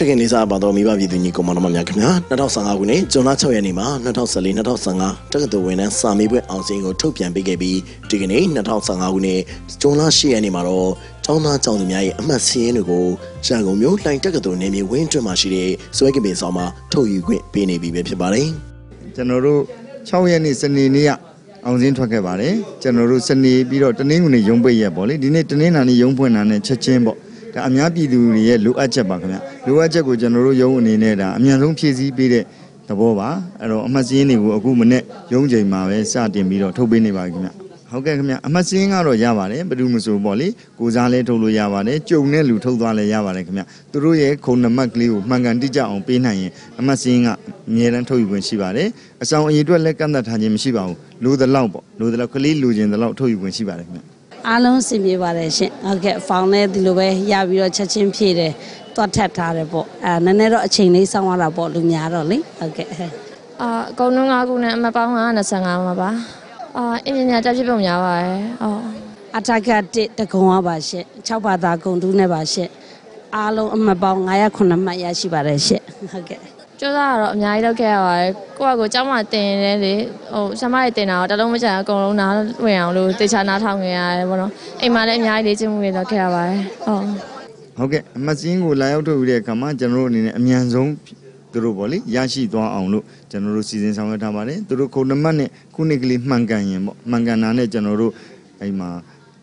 ချက်ကင်လေးစားပါတော့မိဘပြည်သူညီကောင်မတော်များခင်ဗျာ2015ခုနှစ်ဇွန်လ6ရက်နေ့မှာ2014 2015တက္ကသိုလ်ဝန်ထမ်းစာမေးပွဲအောင်စင်းကိုထုတ်ပြန်ပေးခဲ့ပြီးဒီကနေ့2015ခုနှစ်ဇွန်လ10ရက်နေ့မှာတော့ကျောင်းသားကျောင်းသူများရဲ့အမှတ်စည်းရင်းတွေကိုရန်ကုန်မြို့လှိုင်တက္ကသိုလ်နေမြေဝင်းကျွန်းမှာရှိတဲ့စွဲကင်ပင်ဆောင်မှာထုတ်ယူခွင့်ပေးနေပြီပဲဖြစ်ပါတယ်ကျွန်တော်တို့6ရက်နေ့စနေနေ့ကအောင်စင်းထွက်ခဲ့ပါတယ်ကျွန်တော်တို့စနေပြီးတော့တနင်္ဂနွေရုံးပိတ်ရက်ပေါ့လေဒီနေ့တနင်္လာနေ့ရုံးဖွင့်တာနဲ့ချက်ချင်းပေါ့ ဒါအများပြည်သူတွေရဲ့လိုအပ်ချက်ပါခင်ဗျလိုအပ်ချက်ကိုကျွန်တော်တို့ရုံးအနေနဲ့ဒါအမြန်ဆုံးဖြည့်ဆည်းပေးတဲ့သဘောပါအဲ့တော့အမှတ်စည်းတွေကိုအခုမနေ့ရုံးချိန်မှာပဲစတင်ပြီးတော့ထုတ်ပေးနေပါပြီခင်ဗျဟုတ်ကဲ့ခင်ဗျအမှတ်စင်းကတော့ရပါတယ်ဘယ်သူမဆိုပေါ့လေကိုစားလဲထုတ်လို့ရပါတယ်ကြုံတဲ့လူထုတ်သွားလဲရပါတယ်ခင်ဗျသူတို့ရဲ့ခုံနံပါတ်ကလေးကိုမှန်ကန်တိကျအောင်ပေးနိုင်ရင်အမှတ်စင်းကအမြဲတမ်းထုတ်ယူခွင့်ရှိပါတယ်အဆောင်အရေးအတွက်လက်ကန့်သက်ထားခြင်းမရှိပါဘူးလိုသလောက်ပေါ့လိုသလောက်ကလေးလိုချင်သလောက်ထုတ်ယူခွင့်ရှိပါတယ်ခင်ဗျ အားလုံးစင်ပြေပါတယ်ရှင်ဟုတ်ကဲ့ဖောင်နဲ့ဒီလိုပဲရပြီးတော့ချက်ချင်းဖြည့်တယ်တွတ်ထပ်ထားတယ်ပေါ့အဲနည်းနည်းတော့အချိန်လေးစောင့်ရတာပေါ့လူများတော့လေဟုတ်ကဲ့အာအကုန်လုံး၅ခုနဲ့အမပေါင်း925မှာပါအာအင်ဂျင်နီယာတက်ဖြစ်ပုံများပါတယ်အော်အထက်ကတစ်တကုံရပါရှင်6ဘာသာဂုံတူးနဲ့ပါရှင်အားလုံးအမှတ်ပေါင်း909မှတ်ရရှိပါတယ်ရှင်ဟုတ်ကဲ့ ကျိုးသားကတော့အများကြီးလုပ်ခဲ့ရပါတယ်ကိုယ့်အကိုကျောင်းမှာတင်တယ်လေဟိုဆရာမတွေတင်တာတော့တလုံးမကြအကုန်လုံးနားဝင်အောင်လို့တေချာနားထောင်နေရတယ်ပေါ့နော်အိမ်မှာလည်းအများကြီးလေ့ကျင့်မှုတွေလုပ်ခဲ့ရပါတယ်ဟုတ်ဟုတ်ကဲ့အမစင်းကိုလာရောက်ထုတ်ယူတဲ့အခါမှာကျွန်တော်တို့အနေနဲ့အမြန်ဆုံးသူတို့ပေါ့လေရရှိသွားအောင်လို့ကျွန်တော်တို့စီစဉ်ဆောင်ရွက်ထားပါတယ်သူတို့ခုနံပါတ်နဲ့ခုနှစ်ကလေးမှန်ကန်ရင်ပေါ့မှန်ကန်တာနဲ့ကျွန်တော်တို့အဲ့မှာ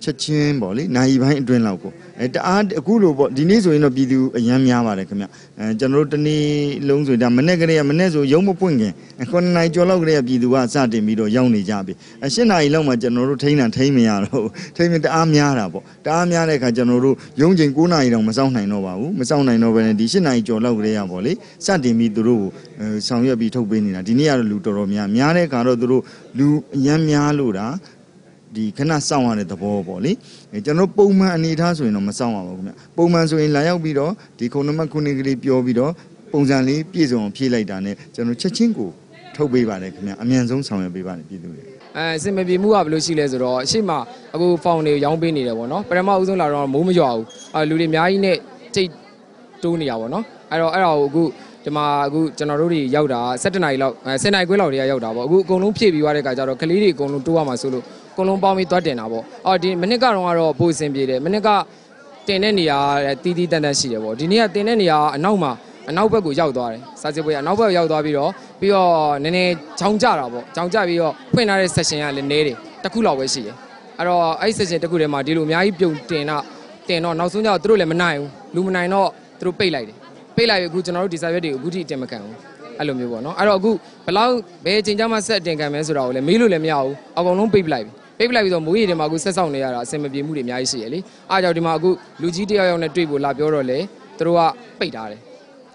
ချက်ချင်းပေါ့လေနိုင်ပိုင်းအတွင်းလောက်ကိုအဲတအားအခုလိုပေါ့ဒီနေ့ဆိုရင်တော့ပြည်သူအရန်များပါတယ်ခင်ဗျအဲကျွန်တော်တို့တနေ့လုံးဆိုရင်ဒါမနေ့ကလေးကမနေ့ဆိုရုံးမပွင့်ခင်ခုနှစ်နိုင်ကျော်လောက်ကလေးကပြည်သူကစတင်ပြီးတော့ရောက်နေကြပြီအရှင်းနိုင်လောက်မှကျွန်တော်တို့ထိန်းတာထိန်းမရတော့ဘူးထိန်းမတအားများတာပေါ့တအားများတဲ့အခါကျွန်တော်တို့ရုံးချိန်9နာရီတောင်မစောင့်နိုင်တော့ပါဘူးမစောင့်နိုင်တော့ဘဲနဲ့ဒီ8နာရီကျော်လောက်ကလေးရပေါ့လေစတင်ပြီးသူတို့ကိုအဲဆောင်ရွက်ပြီးထုတ်ပေးနေတာဒီနေ့ကတော့လူတော်တော်များများတဲ့အခါတော့သူတို့လူအရန်များလို့တာ ဒီခဏစောင့်ရတဲ့သဘောပေါ့လေအဲကျွန်တော်ပုံမှန်အနေထားဆိုရင်တော့မစောင့်ရပါဘူးခင်ဗျပုံမှန်ဆိုရင်လာရောက်ပြီးတော့ဒီခုနမခုနှစ်ကလေးပြောပြီးတော့ပုံစံလေးပြည့်စုံအောင်ဖြည့်လိုက်တာနဲ့ကျွန်တော်ချက်ချင်းကိုထုတ်ပေးပါတယ်ခင်ဗျအမြန်ဆုံးဆောင်ရွက်ပေးပါတယ်ပြည်သူတွေအဲအစင်မပြေမှုကဘယ်လိုရှိလဲဆိုတော့အရှိမအခုဖောင်တွေကိုရောင်းပေးနေတယ်ပေါ့နော်ပထမဦးဆုံးလာတော့မိုးမရွာဘူးအဲလူတွေအများကြီးနဲ့ကြိတ်တိုးနေရပါပေါ့နော်အဲ့တော့အဲ့ဒါကိုအခုဒီမှာအခုကျွန်တော်တို့တွေရောက်တာ7နာရီလောက်အဲ7နာရီခွဲလောက်တွေကရောက်တာပေါ့အခုအကုန်လုံးဖြည့်ပြီးသွားတဲ့ခါကျတော့ကလေးတွေအကုန်လုံးတိုးရမှာဆိုလို့ အကုန်လုံးပေါင်းပြီးသွားတင်တာပေါ့အော်ဒီမိနစ်ကတော့ကတော့ပိုအစင်ပြေတယ်မိနစ်ကတင်တဲ့နေရာတီးတီးတန်တန်ရှိတယ်ပေါ့ဒီနေ့ကတင်တဲ့နေရာအနောက်မှာအနောက်ဘက်ကိုရောက်သွားတယ်စာစစ်ပွဲကအနောက်ဘက်ကိုရောက်သွားပြီးတော့ပြီးတော့နည်းနည်းချောင်းကြတာပေါ့ချောင်းကြပြီးတော့ဖွင့်ထားတဲ့ session ကလည်းနည်းတယ်တစ်ခုလောက်ပဲရှိတယ်အဲ့တော့အဲ့ session တစ်ခုထဲမှာဒီလိုအများကြီးပြုံတင်တော့တင်တော့နောက်ဆုံးကျတော့သူတို့လည်းမနိုင်ဘူးလူမနိုင်တော့သူတို့ပိတ်လိုက်တယ်ပိတ်လိုက်ပြီးအခုကျွန်တော်တို့ဒီစာရွက်တွေကိုအခုထိအတင်မခံဘူးအဲ့လိုမျိုးပေါ့နော်အဲ့တော့အခုဘလောက်ဘယ်အချိန်ကျမှဆက်အတင်ခံမဲဆိုတာကိုလည်းမေးလို့လည်းမရဘူးအကုန်လုံးပိတ်ပလိုက်ပြီ ပိတ်ပလိုက်ပြီးတော့မိုးရီတွေမှာအခုဆက်ဆောင်နေရတာအဆင်မပြေမှုတွေအများကြီးရှိရလေအားကြောင့်ဒီမှာအခုလူကြီးတယောက်ယောက်နဲ့တွေ့ဖို့လာပြောတော့လေသူတို့ကပိတ်ထားတယ်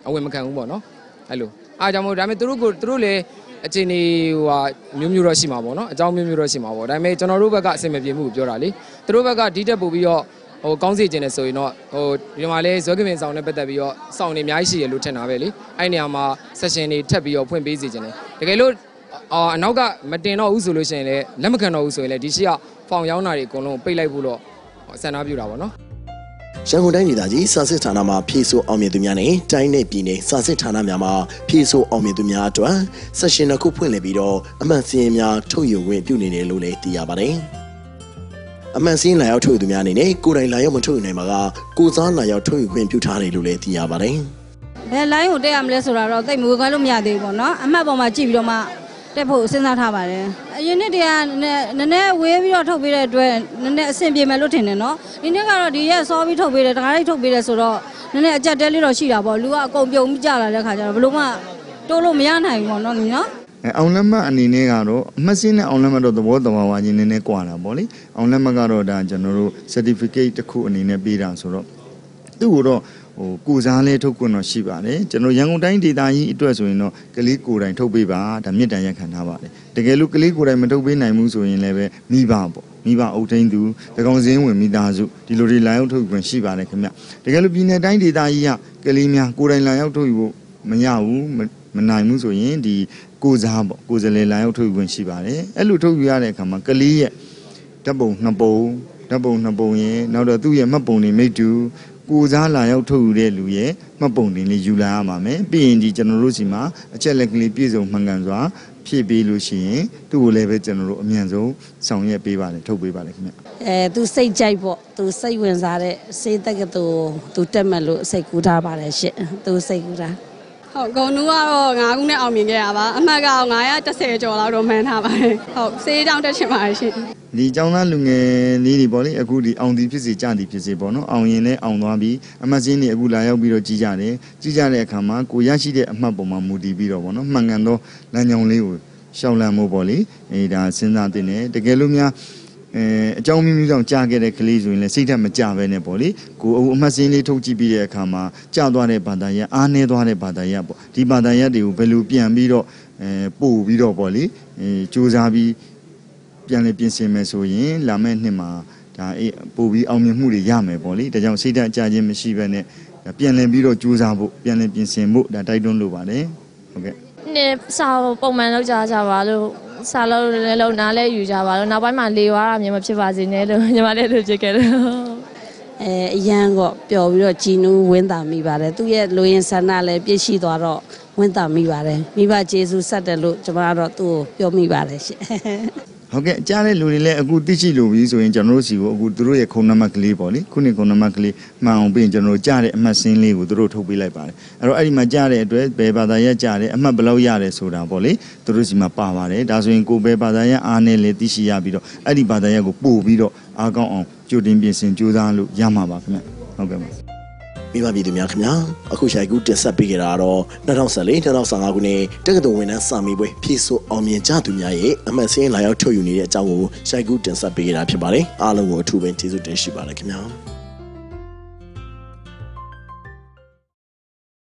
အဝင်မခံဘူးပေါ့နော်အဲ့လိုအားကြောင့်မို့ဒါပေမဲ့သူတို့ကိုသူတို့လည်းအချိန်နေဟိုဟာမျိုးမျိုးတော့ရှိမှာပေါ့နော်အကြောင်းမျိုးမျိုးတော့ရှိမှာပေါ့ဒါပေမဲ့ကျွန်တော်တို့ဘက်ကအဆင်မပြေမှုကိုပြောတာလေသူတို့ဘက်ကဒီတက်ပို့ပြီးတော့ဟိုကောင်းစီခြင်းနဲ့ဆိုရင်တော့ဟိုဒီမှာလဲဇွဲကပင်ဆောင်နဲ့ပတ်သက်ပြီးတော့စောင့်နေအများကြီးရှိရလို့ထင်တာပဲလေအဲ့နေရာမှာ session တွေထပ်ပြီးတော့ဖွင့်ပေးစီခြင်းတယ်တကယ်လို့ အာအနောက်ကမတင်တော့ဘူးဆိုလို့ရှိရင်လည်းလက်မခံတော့ဘူးဆိုရင်လည်းဒီရှိကဖောင်ရောင်းတာတွေအကုန်လုံးပိတ်လိုက်ဖို့တော့ဆန္ဒပြုတာပေါ့နော်ရန်ကုန်တိုင်းဒေသကြီးစာစစ်ဌာနမှာဖြည့်ဆို့အောင်မြင်သူများနဲ့တိုင်းနယ်ပြည်နယ်စာစစ်ဌာနများမှာဖြည့်ဆို့အောင်မြင်သူများအတွက်ဆက်ရှင်တစ်ခုဖွင့်လှစ်ပြီးတော့အမှန်စင်းများထုတ်ယူခွင့်ပြုနေတယ်လို့လည်းသိရပါတယ်။အမှန်စင်းလာရောက်ထုတ်ယူသူများအနေနဲ့ကိုယ်တိုင်လာရောက်မထုတ်ယူနိုင်ပါကကိုယ်စားလာရောက်ထုတ်ယူခွင့်ပြုထားတယ်လို့လည်းသိရပါတယ်။ဘယ် line ကိုတက်ရမလဲဆိုတာတော့သိမဝေခွဲလို့မရသေးဘူးပေါ့နော်အမှတ်ပေါ်မှာကြည့်ပြီးတော့မှ တက်ဖို့စဉ်းစားထားပါတယ်အရင်နှစ်တည်းကနည်းနည်းနည်းဝေးပြီးတော့ထုတ်ပေးတဲ့အတွက်နည်းနည်းအဆင်ပြေမယ်လို့ထင်တယ်နော်ဒီနှစ်ကတော့ဒီရက်စောပြီးထုတ်ပေးတယ်တခါလေးထုတ်ပေးတယ်ဆိုတော့နည်းနည်းအကြက်တဲလေးတော့ရှိတာပေါ့လူကအကုန်ပြုံပြီးကြလာတဲ့ခါကျတော့ဘယ်လို့မှတိုးလို့မရနိုင်ဘူးပေါ့နော်ညီနော်အဲအောင်လက်မှတ်အနေနဲ့ကတော့အမှတ်စင်းနဲ့အောင်လက်မှတ်တော့သဘောတဘာဝချင်းနည်းနည်းကွာတာပေါ့လေအောင်လက်မှတ်ကတော့ဒါကျွန်တော်တို့ certificate တစ်ခုအနေနဲ့ပေးတာဆိုတော့သူ့ကိုတော့ ဟိုကိုစားလဲထုတ်ခွင့်တော့ရှိပါတယ်ကျွန်တော်ရန်ကုန်တိုင်းဒေသကြီးအတွက်ဆိုရင်တော့ကလေးကိုယ်တိုင်ထုတ်ပေးပါဒါမြစ်တန်ရက်ခံထားပါတယ်တကယ်လို့ကလေးကိုယ်တိုင်မထုတ်ပေးနိုင်ဘူးဆိုရင်လည်းပဲမိဘပေါ့မိဘအုပ်ထိန်းသူတကောင်စင်းဝင်မိသားစုဒီလိုတွေလာရောက်ထုတ်ခွင့်ရှိပါတယ်ခင်ဗျတကယ်လို့ပြည်내တိုင်းဒေသကြီးကကလေးများကိုယ်တိုင်လာရောက်ထုတ်ယူဖို့မရဘူးမမနိုင်ဘူးဆိုရင်ဒီကိုစားပေါ့ကိုယ်စလဲလာရောက်ထုတ်ယူခွင့်ရှိပါတယ်အဲ့လိုထုတ်ယူရတဲ့အခါမှာကလေးရဲ့ဓာတ်ပုံနှစ်ပုံဓာတ်ပုံနှစ်ပုံရင်နောက်တော့သူ့ရဲ့မှတ်ပုံတွေမိတ္တူ ကိုစားလာရောက်ထုတ်ယူတဲ့လူရဲ့မှတ်ပုံတင်လေးယူလာရမှာမယ်ပြီးရင်ဒီကျွန်တော်တို့စီမှာအချက်လက်ကလေးပြည့်စုံမှန်ကန်စွာဖြည့်ပေးလို့ရှိရင်သူ့ကိုလည်းပဲကျွန်တော်တို့အမြန်ဆုံးဆောင်ရွက်ပေးပါတယ်ထုတ်ပေးပါတယ်ခင်ဗျအဲသူစိတ်ကြိုက်ပေါ့သူစိတ်ဝင်စားတဲ့စေတက်ကတူသူတက်မဲ့လို့စိတ်ကူးထားပါတယ်ရှင်သူစိတ်ကူးထားဟုတ်ဂုံနူကတော့9ခုနဲ့အောင်မြင်ခဲ့ရပါအမှတ်ကတော့930ကျော်လောက်တော့မှန်းထားပါတယ်ဟုတ်စေးတောင်းတက်ချင်ပါတယ်ရှင် ဒီចောင်းသားလူငယ်လေးတွေပေါ့လေအခုဒီအောင်ဒီဖြစ်စေကြသည်ဖြစ်စေပေါ့နော်အောင်ရင်လည်းအောင်သွားပြီးအမှတ်စင်းတွေအခုလာရောက်ပြီးတော့ကြီးကြတယ်ကြီးကြတဲ့အခါမှာကိုရရှိတဲ့အမှတ်ပုံမှာမူတည်ပြီးတော့ပေါ့နော်မှန်ကန်သောလမ်းကြောင်းလေးကိုရှောက်လန့်မှုပေါ့လေအဲဒါစဉ်းစားတင်တယ်တကယ်လို့များအဲအကြောင်းမျိုးမျိုးကြောင့်ကြာခဲ့တဲ့ကလေးဆိုရင်လည်းစိတ်ဓာတ်မကြဘဲနဲ့ပေါ့လေကိုအခုအမှတ်စင်းလေးထုတ်ကြည့်ပြီးတဲ့အခါမှာကြာသွားတဲ့ဘာသာရပ်အားနည်းသွားတဲ့ဘာသာရပ်ပေါ့ဒီဘာသာရပ်တွေကိုဘယ်လိုပြန်ပြီးတော့အဲပို့ပြီးတော့ပေါ့လေအဲစူးစမ်းပြီး ပြန်လည်ပြင်ဆင်မယ်ဆိုရင်လာမယ့်နှစ်မှာဒါအေးပို့ပြီးအောင်မြင်မှုတွေရမယ်ပေါ့လေဒါကြောင့်စိတ်ဓာတ်အကြခြင်းမရှိဘဲနဲ့ဒါပြန်လည်ပြီးတော့ကြိုးစားဖို့ပြန်လည်ပြင်ဆင်ဖို့ဒါတိုက်တွန်းလိုပါတယ်ဟုတ်ကဲ့နှစ်စာပုံမှန်လောက်ကြကြပါလို့စာလုံးလည်းလုံးနားလဲယူကြပါလို့နောက်ပိုင်းမှာလေွားတာမျိုးမဖြစ်ပါစေနဲ့လို့ညီမလေးတို့ဖြစ်ခဲ့တယ်အဲအရန်ကပျော်ပြီးတော့ကြည်နူးဝင်းတာမိပါတယ်သူရဲ့လူရင်ဆန္ဒလည်းပြည့်ရှိသွားတော့ဝင်းတာမိပါတယ်မိဘကျေးဇူးဆက်တယ်လို့ကျွန်မကတော့သူ့ကိုပြောမိပါတယ်ရှင် ဟုတ်ကဲ့ကြားတဲ့လူတွေလည်းအခုသိရှိလို့ပြီဆိုရင်ကျွန်တော်တို့စီကိုအခုသူတို့ရဲ့ခုံနံပါတ်ကလေးပေါ့လေခုနှစ်ခုံနံပါတ်ကလေးမှန်အောင်ပြင်ကျွန်တော်တို့ကြားတဲ့အမှတ်စင်းလေးကိုသူတို့ထုတ်ပေးလိုက်ပါတယ်အဲ့တော့အဲ့ဒီမှာကြားတဲ့အတွက်ဘယ်ဘာသာရပ်ကြားတယ်အမှတ်ဘယ်လောက်ရတယ်ဆိုတာပေါ့လေသူတို့စီမှာပါပါတယ်ဒါဆိုရင်ကိုယ်ဘယ်ဘာသာရပ်အားနဲ့လေသိရှိရပြီးတော့အဲ့ဒီဘာသာရပ်ကိုပို့ပြီးတော့အားကောင်းအောင်ကြိုတင်ပြင်ဆင်ကြိုးစားလို့ရမှာပါခင်ဗျဟုတ်ကဲ့ပါ မိဘပြည်သူများခင်ဗျာအခုရှိုက်ကူတင်ဆက်ပေးကြတာကတော့2014 2015ခုနှစ်တက္ကသိုလ်ဝန်ထမ်းစာမေးပွဲဖြည့်ဆို့အောင်မြင်ကြသူများရဲ့အမှတ်စင်းလာရောက်ထုတ်ယူနေတဲ့အကြောင်းကိုရှိုက်ကူတင်ဆက်ပေးကြတာဖြစ်ပါတယ်အားလုံးကိုအထူးပဲကျေးဇူးတင်ရှိပါတယ်ခင်ဗျာ